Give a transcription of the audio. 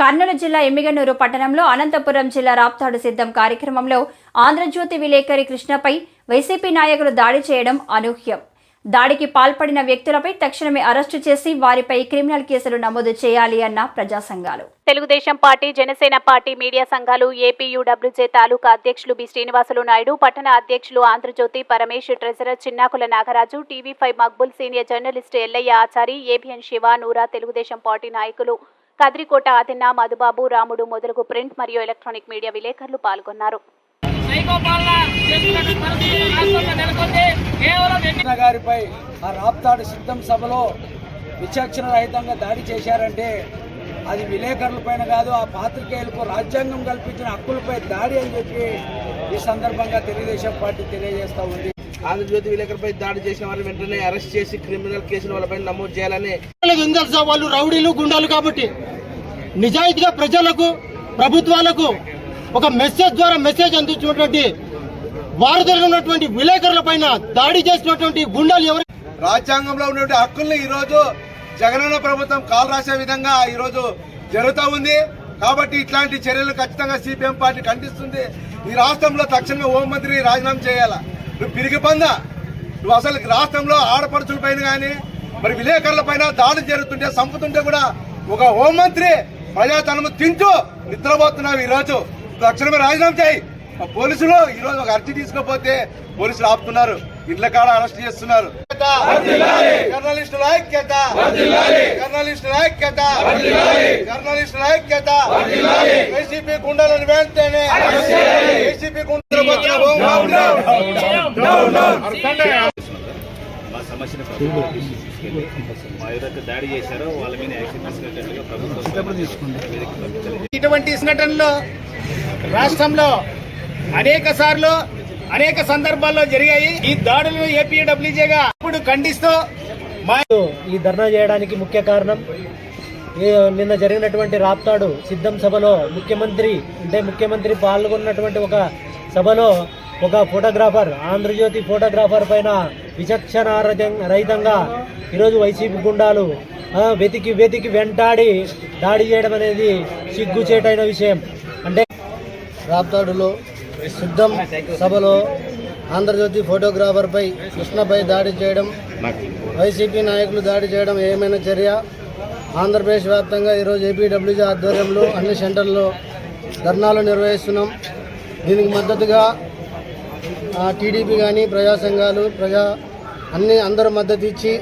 కర్నూలు జిల్లా ఎమ్మిగనూరు పట్టణంలో అనంతపురం జిల్లా రాప్తాడు సిద్ధం కార్యక్రమంలో ఆంధ్రజ్యోతి విలేకరి కృష్ణపై వైసీపీ నాయకులు దాడి చేయడం అనూహ్యం. దాడికి పాల్పడిన వ్యక్తులపై తక్షణమే అరెస్టు చేసి వారిపై క్రిమినల్ కేసులు నమోదు చేయాలి అన్న ప్రజా సంఘాలు Telugudesam party Janasena party media సంఘాలు ఏపీయూడబ్ల్యూజే తాలూకా అధ్యక్షులు బి. శ్రీనివాసులు నాయుడు పట్టణ అధ్యక్షులు Andhrajyothy Paramesh treasurer Chinnakula Nagaraju TV five Maqbool senior journalist Ellaiah Achari ABN Shiva Noora Telugudesam party నాయకులు కద్రికోట ఆదిన్న మధుబాబు రాముడు మొదలగు ప్రింట్ మరియు ఎలక్ట్రానిక్ మీడియా విలేకరులు పాల్గొన్నారు. గారిపై ఆ రాప్తాడు సిద్ధం సభలో విచక్షణ రహితంగా దాడి చేశారంటే అది విలేకరులపైన కాదు ఆ పాత్రికేయులకు రాజ్యాంగం కల్పించిన హక్కులపై దాడి అని చెప్పి ఈ సందర్భంగా తెలుగుదేశం పార్టీ తెలియజేస్తా ఉంది. ఆంధ్రజ్యోతి విలేకరుపై దాడి చేసిన వారిని వెంటనే అరెస్ట్ చేసి క్రిమినల్ కేసులు వాళ్ళపై నమోదు చేయాలని వాళ్ళు రౌడీలు గుండాలు కాబట్టి. నిజాయితీగా ప్రజలకు ప్రభుత్వాలకు ఒక మెసేజ్ ద్వారా మెసేజ్ అందించినటువంటి వారు ఉన్నటువంటి విలేకరుల పైన దాడి చేసినటువంటి గుండాలు ఎవరు? రాజ్యాంగంలో ఉన్నటువంటి హక్కుల్ని ఈరోజు జగనన్న ప్రభుత్వం కాలు రాసే విధంగా ఈరోజు జరుగుతూ ఉంది. కాబట్టి ఇట్లాంటి చర్యలు ఖచ్చితంగా సిపిఎం పార్టీ ఖండిస్తుంది. ఈ రాష్ట్రంలో తక్షణమే హోంమంత్రి రాజీనామా చేయాలా? నువ్వు పిరిగి పందా. నువ్వు అసలు రాష్ట్రంలో ఆడపడుచుల పైన కానీ మరి విలేకరుల పైన దాడులు జరుగుతుంటే సంపుతుంటే కూడా ఒక హోంమంత్రి ప్రజాధనము తింటూ నిద్రపోతున్నావు ఈ రోజు తక్షణమే రాజీనామా చేయి. ఆ పోలీసులు ఈ రోజు ఒక అర్జీ తీసుకోపోతే పోలీసులు ఆపుతున్నారు. ఇళ్ళ కాడ అరెస్ట్ చేస్తున్నారు. జర్నలిస్టుల ఐక్యత. జర్నలిస్టుల ఐక్యత. జర్నలిస్టుల ఐక్యత. వైసీపీ గుండాలను వెంటనే వైసీపీ గుండెలు సమస్యను ప్రభుత్వం దృష్టికి తీసుకెళ్ళి మా ఎవరైతే దాడి చేశారో వాళ్ళ మీద యాక్షన్ తీసుకునేటట్లుగా ప్రభుత్వం ఇటువంటి సంఘటనలు రాష్ట్రంలో అనేక సార్లు అనేక సందర్భాల్లో జరిగాయి. ఈ దాడులను ఏపీడబ్ల్యూజేగా ఇప్పుడు ఖండిస్తూ మా ఈ ధర్నా చేయడానికి ముఖ్య కారణం నిన్న జరిగినటువంటి రాప్తాడు సిద్ధం సభలో ముఖ్యమంత్రి అంటే ముఖ్యమంత్రి పాల్గొన్నటువంటి ఒక సభలో ఒక ఫోటోగ్రాఫర్ ఆంధ్రజ్యోతి ఫోటోగ్రాఫర్ పైన విచక్షణ రహితంగా ఈరోజు వైసీపీ గుండాలు వెతికి వెతికి వెంటాడి దాడి చేయడం అనేది సిగ్గుచేటైన విషయం. అంటే రాప్తాడులో సిద్ధం సభలో ఆంధ్రజ్యోతి ఫోటోగ్రాఫర్పై కృష్ణపై దాడి చేయడం వైసీపీ నాయకులు దాడి చేయడం ఏమైనా చర్య? ఆంధ్రప్రదేశ్ వ్యాప్తంగా ఈరోజు ఏపీడబ్ల్యూజీ ఆధ్వర్యంలో అన్ని సెంటర్లో ధర్నాలు నిర్వహిస్తున్నాం. దీనికి మద్దతుగా టీడీపీ కానీ ప్రజా సంఘాలు ప్రజా అన్ని అందరూ మద్దతు ఇచ్చి